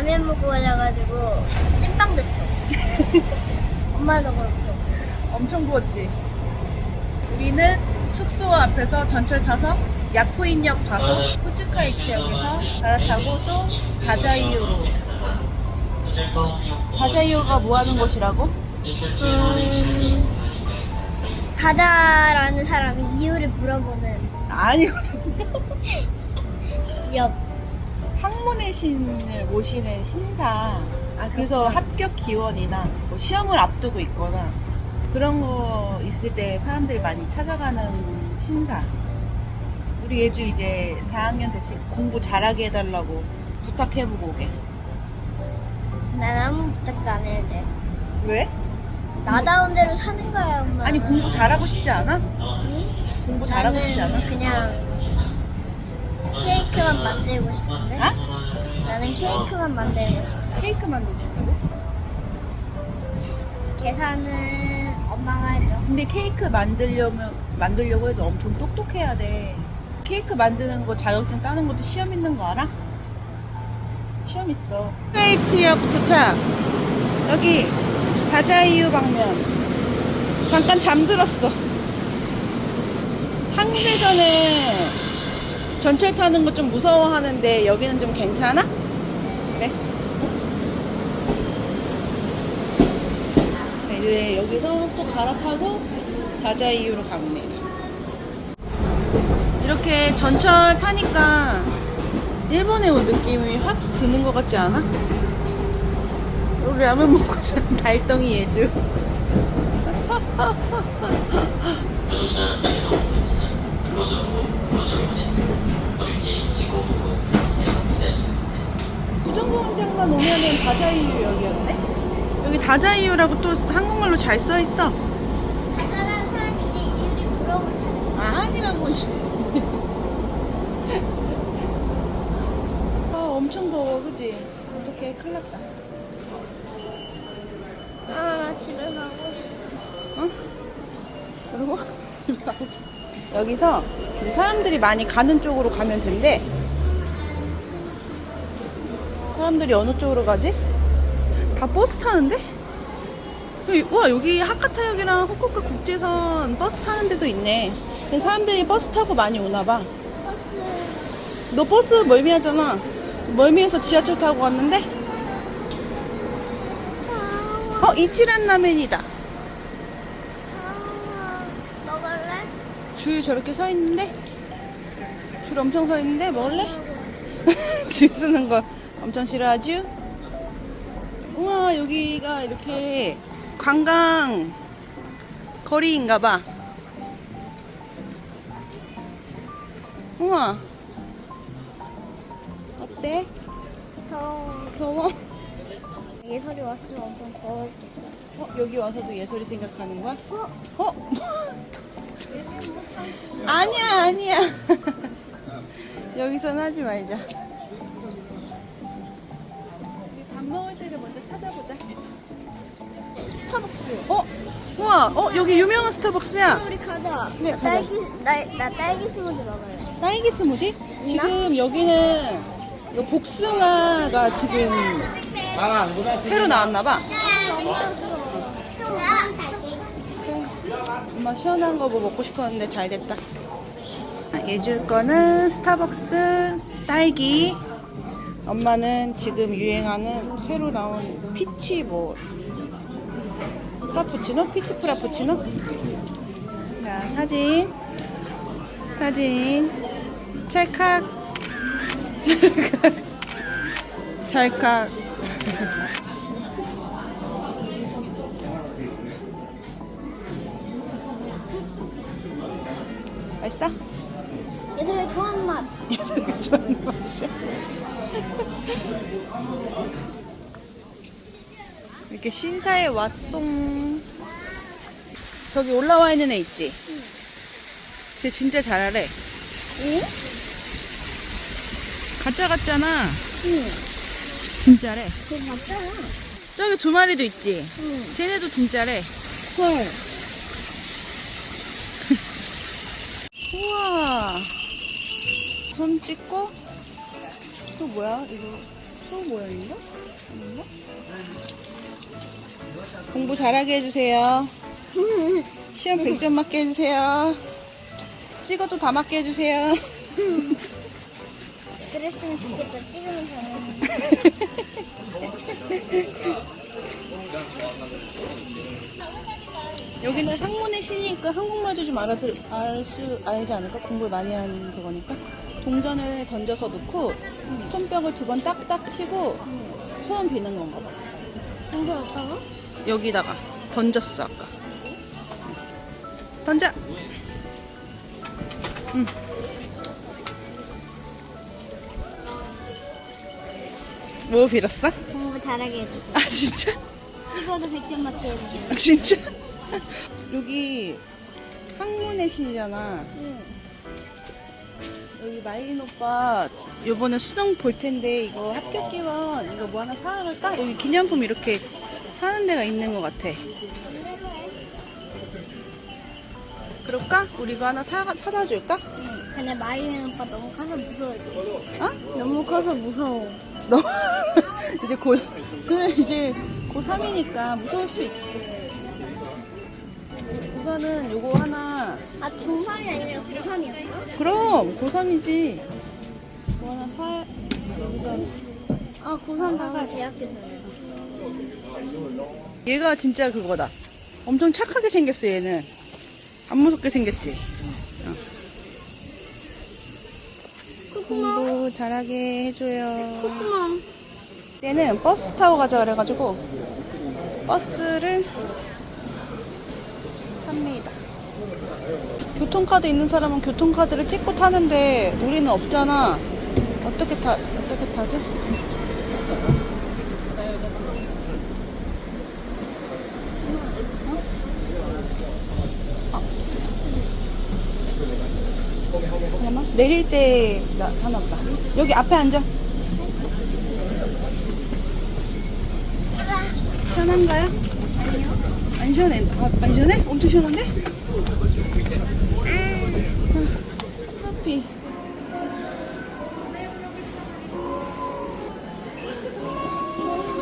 라면 먹고 가져가지고 찐빵 됐어. 엄마도 그렇고. 엄청 부었지. 우리는 숙소 앞에서 전철 타서 야쿠인역 가서 후츠카이 지역에서 갈아타고 또 다자이유로. 다자이유가 뭐 하는 곳이라고? 음, 가자라는 사람이 이유를 물어보는 아니거든요. 역. 학문의 신을 모시는 신사. 그래서 합격 기원이나 뭐 시험을 앞두고 있거나 그런 거 있을 때 사람들이 많이 찾아가는 신사. 우리 예주 이제 4학년 됐으니까 공부 잘하게 해달라고 부탁해보고 오게. 난 아무 부탁도 안 했는데. 왜? 나다운 대로 사는 거야, 엄마. 아니 공부 잘하고 싶지 않아? 응? 공부 잘하고 싶지 않아? 그냥 케이크만 만들고 싶은데. 아? 나는 케이크만 만들고 싶어. 케이크 만들고 싶다고? 계산은 엄마가 해줘. 근데 케이크 만들려면 만들려고 해도 엄청 똑똑해야 돼. 케이크 만드는 거 자격증 따는 것도 시험 있는 거 알아? 시험 있어. 스테이치역 도착. 여기 다자이유 방면. 잠깐 잠들었어. 한국에서는 전철 타는 거 좀 무서워하는데 여기는 좀 괜찮아? 그래? 자, 이제 여기서 또 갈아타고 다자이유로 갑니다. 이렇게 전철 타니까 일본에 온 느낌이 확 드는 것 같지 않아? 우리 라면 먹고 자는 달덩이 예주. 부정거문장만 오면은 다자이유역이었네? 여기 다자이유라고 또 한국말로 잘 써있어. 가자라는 사람이 이제 이유를 물어볼 차례. 아, 아니라고. 아, 엄청 더워, 그지? 어떡해, 큰일 났다. 아, 나 집에 가고 싶어. 어? 그리고 집에 가고. 여기서 사람들이 많이 가는 쪽으로 가면 된대. 사람들이 어느 쪽으로 가지? 다 버스 타는데? 여기- 와 여기 하카타역이랑 후쿠오카 국제선 버스 타는 데도 있네. 사람들이 버스 타고 많이 오나 봐. 너 버스 멀미하잖아. 멀미해서 지하철 타고 왔는데? 어 이치란 라면이다. 아, 먹을래? 줄 저렇게 서 있는데? 줄 엄청 서 있는데 먹을래? 줄 서는 거 엄청 싫어하죠? 우와 여기가 이렇게 관광 거리인가 봐. 우와 어때? 더워. 더워? 예설이 왔으면 엄청 더울 어, 여기 와서도 예솔이 생각하는 거야? 어? 어? 아니야 아니야 여기선 하지 말자 우리 밥 먹을 때를 먼저 찾아보자 스타벅스. 어? 우와 어 여기 유명한 스타벅스야 우리 가자. 네, 나 가자. 딸기 나, 나 딸기 스무디 먹을래. 딸기 스무디? 있나? 지금 여기는 이거 복숭아가 지금 새로 나왔나봐 엄마 시원한 거 뭐 먹고 싶었는데 잘 됐다. 예주 거는 스타벅스 딸기. 엄마는 지금 유행하는 새로 나온 피치 뭐 프라푸치노? 피치 프라푸치노? 자 사진 사진 찰칵 찰칵 찰칵 맛이야. 이렇게 신사에 왔송. 저기 올라와 있는 애 있지? 쟤 진짜 잘하래. 응? 가짜 같잖아. 응. 진짜래. 그거 맞잖아. 저기 두 마리도 있지? 응. 쟤네도 진짜래. 헐. 우와. 손 찍고 또 뭐야? 이거 소 모양인가? 아닌가? 공부 잘하게 해주세요. 시험 100점 맞게 해주세요. 찍어도 다 맞게 해주세요. 그랬으면 좋겠다. 찍으면 되는 여기는 학문의 신이니까 한국말도 좀 알아들, 알 수, 알지 않을까? 공부를 많이 하는 그거니까. 동전을 던져서 넣고, 손뼉을 두 번 딱딱 치고, 소원 비는 건가 봐. 공부 어떠고? 여기다가 던졌어, 아까. 던져! 응. 뭐 빌었어? 공부 잘하게 해줘. 아, 진짜? 찍어도 100점 맞게 해줘. 아, 진짜? 여기 학문의 신이잖아. 응. 여기 마일린 오빠 요번에 수능 볼 텐데 이거 합격 기원 이거 뭐 하나 사갈까? 여기 기념품 이렇게 사는 데가 있는 것 같아. 그럴까? 우리 이거 하나 사, 사다 줄까? 응. 근데 마리는 오빠 너무 커서 무서워져. 어? 너무 커서 무서워. 너 이제 고 그래 이제 고3이니까 무서울 수 있지. 우선은 요거 하나 아, 중3이 아니라 중3이었어? 그럼 고3이지. 뭐 하나 사 여기서 아, 고3 다음에 대학교에서. 얘가 진짜 그거다. 엄청 착하게 생겼어, 얘는. 안 무섭게 생겼지? 코코마. 공부 잘하게 해줘요. 코코마. 얘는 버스 타고 가자 그래가지고, 버스를 탑니다. 교통카드 있는 사람은 교통카드를 찍고 타는데, 우리는 없잖아. 어떻게 타, 어떻게 타지? 내릴 때 나 하나 없다. 여기 앞에 앉아. 시원한가요? 안 시원해. 아, 안 시원해? 엄청 시원한데? 아, 스누피.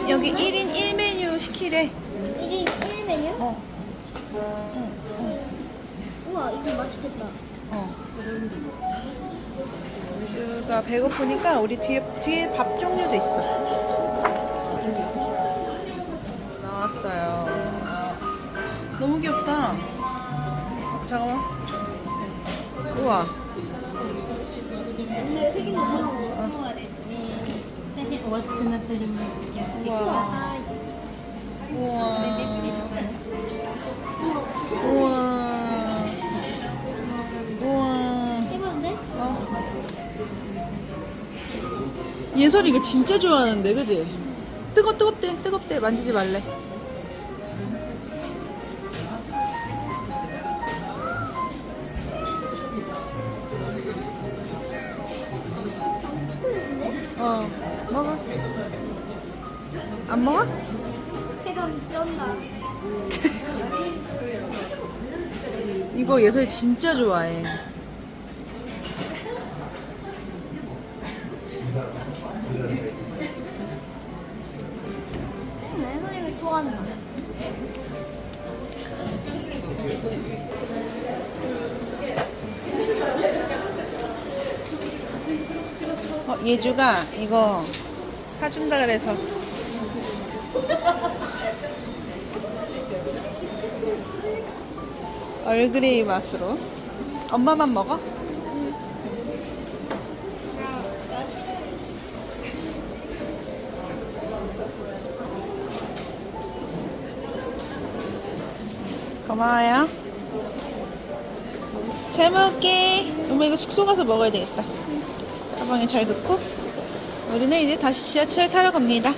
여기 1인 1메뉴 시키래. 1인 1메뉴? 어. 우와, 이거 맛있겠다. 어. 우주가 배고프니까 우리 뒤에 뒤에 밥 종류도 있어. 나왔어요. 아, 너무 귀엽다. 잠깐만. 우와. 근데 색이 너무 무서워. そうですね。大変お熱くなっております。お気をつけください。 우와. これで失礼します。 우와. 우와. 해봐도 돼? 어. 예설이 이거 진짜 좋아하는데, 그지? 뜨거, 뜨겁대, 뜨겁대. 만지지 말래. 이거 예설이 진짜 좋아해. 내 손이가 좋아한다. 어, 예주가 이거 사준다 그래서. 얼그레이 맛으로. 엄마만 먹어? 고마워요. 잘 먹을게. 엄마 이거 숙소 가서 먹어야 되겠다. 가방에 잘 넣고 우리는 이제 다시 지하철 타러 갑니다.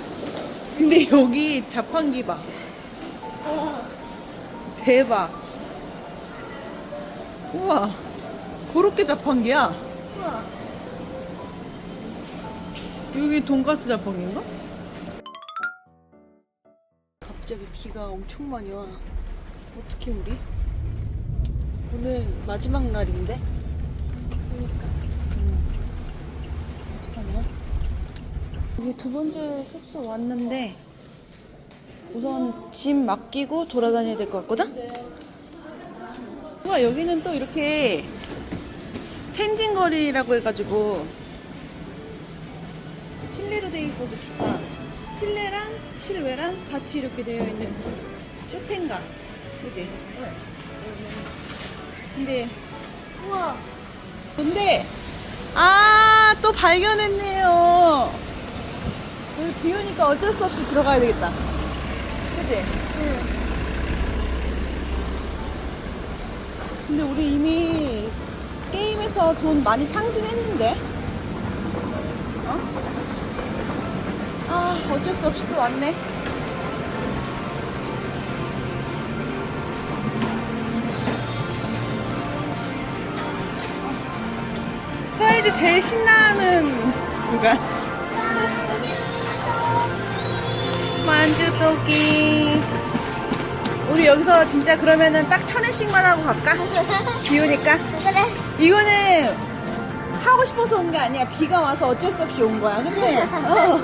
근데 여기 자판기 봐. 어, 대박. 우와. 그렇게 자판기야. 우와. 여기 돈가스 자판기인가? 갑자기 비가 엄청 많이 와. 어떻게 우리? 오늘 마지막 날인데? 그러니까. 음. 잠깐만. 이게 두 번째 숙소 왔는데 우선 짐 맡기고 돌아다녀야 될 것 같거든? 와 여기는 또 이렇게 텐진 거리라고 해가지고 실내로 돼 있어서 좋다. 실내랑 실외랑 같이 이렇게 되어 있는 쇼텐가, 그지? 근데 우와. 근데 아 또 발견했네요. 여기 비 오니까 어쩔 수 없이 들어가야 되겠다. 그지? 응. 근데 우리 이미 게임에서 돈 많이 탕진했는데. 어? 아 어쩔 수 없이 또 왔네. 서해주 제일 신나는 누가? 만주토끼. 우리 여기서 진짜 그러면은 딱천 원씩만 하고 갈까? 비 오니까. 그래. 이거는 하고 싶어서 온 게 아니야. 비가 와서 어쩔 수 없이 온 거야. 그치? 어.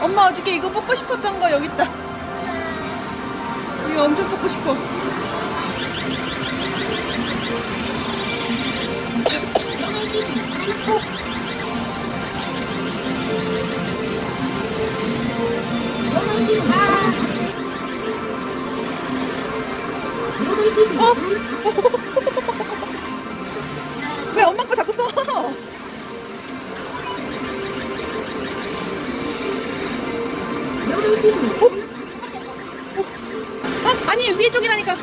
엄마 어저께 이거 뽑고 싶었던 거 여기 있다. 이거 엄청 뽑고 싶어. 어? 어? 어? 어? 아니 위에 쪽이라니까.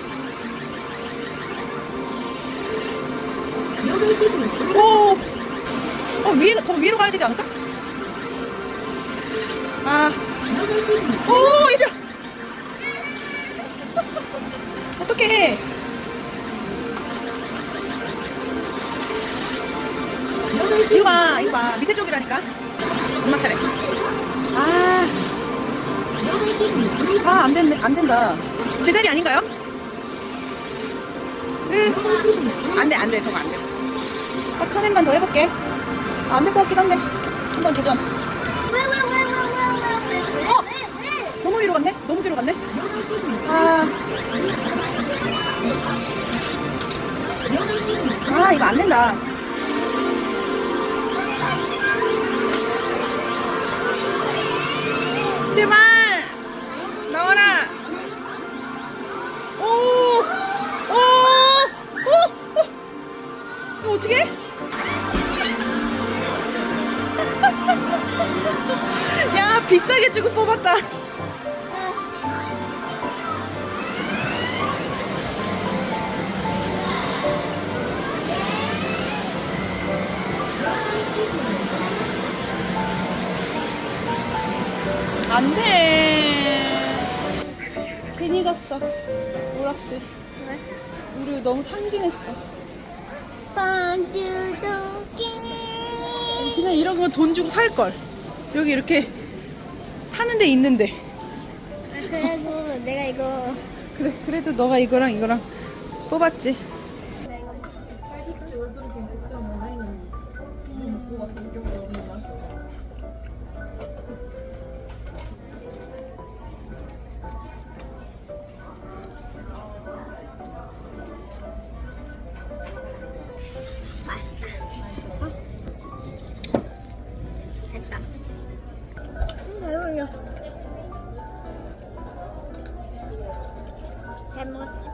오. 어 위에 더 위로 가야 되지 않을까? 아. 오 얘들아. 어떡해. 이거 봐, 이거 봐. 밑에 쪽이라니까. 엄마 차례. 아. 아, 안 된다. 안 된다. 제자리 아닌가요? 으. 안 돼, 안 돼. 저거 안 돼. 아, 딱 천엔만 더 해볼게. 아, 안될 것 같긴 한데. 한번 도전. 어! 너무 위로 갔네? 너무 뒤로 갔네? 아. 아, 이거 안 된다. 제발! 비싸게 주고 뽑았다. 안 돼. 괜히 갔어. 오락실. 우리 너무 탕진했어. 반주도끼. 그냥 이런 거 돈 주고 살 걸. 여기 이렇게 파는 데 있는데. 아, 그래도 내가 이거 그래, 그래도 너가 이거랑 이거랑 뽑았지. เลยแคมอท